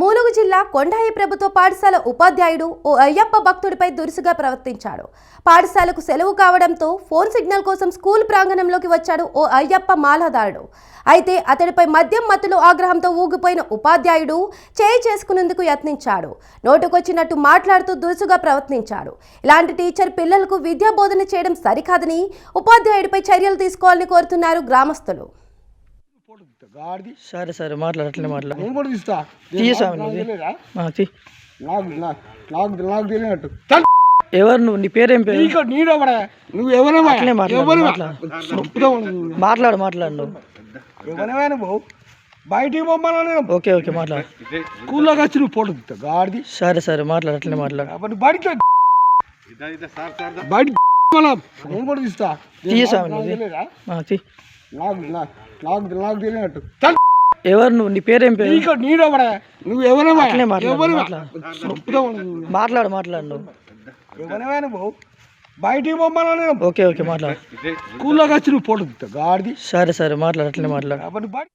మూలుగు జిల్లా కొండాయి ప్రభుత్వ పాఠశాల ఉపాధ్యాయుడు ఓ అయ్యప్ప భక్తుడిపై దురుసుగా ప్రవర్తించాడు. పాఠశాలకు సెలవు కావడంతో ఫోన్ సిగ్నల్ కోసం స్కూల్ ప్రాంగణంలోకి వచ్చాడు ఓ అయ్యప్ప మాలాదారుడు. అయితే అతడిపై మద్యం మత్తులు ఆగ్రహంతో ఊగిపోయిన ఉపాధ్యాయుడు చేయి చేసుకునేందుకు యత్నించాడు. నోటుకొచ్చినట్టు మాట్లాడుతూ దురుసుగా ప్రవర్తించాడు. ఇలాంటి టీచర్ పిల్లలకు విద్యా బోధన చేయడం సరికాదని ఉపాధ్యాయుడిపై చర్యలు తీసుకోవాలని కోరుతున్నారు గ్రామస్తులు. సరే సరే మాట్లాడు అట్లనే మాట్లాడు. నేను కూడా తీస్తా నాకు తెలియనట్టు ఎవరు నువ్వు? నీ పేరేం పేరు? నువ్వు మాట్లాడు, ఎవరు మాట్లాడు. నువ్వు. ఎవరైనా నువ్వు. బయటికి పొమ్మన్నా ఓకే ఓకే మాట్లాడు. స్కూల్లోకి వచ్చి నువ్వు ఫోటో తీస్తా గాడిది. సరే సరే మాట్లాడు అట్లనే మాట్లాడు. బయటికి బయట నేను కూడా తీస్తా తీయసా నాకు. నాకు నాకు తెలియనట్టు ఎవరు నువ్వు? నీ పేరేం పేరు? నీకు నీడవడా నువ్వు ఎవరమ్మా అట్లనే మాట్లాడు, ఎవరు మాట్లాడు. మాట్లాడు మాట్లాడు నువ్వు. ఎవరైనా నువ్వు? బయటికి ఓకే ఓకే మాట్లాడు. స్కూల్లోకి వచ్చి నువ్వు తీస్తా గాడిది. సరే సరే మాట్లాడు అట్లనే మాట్లాడు. బయట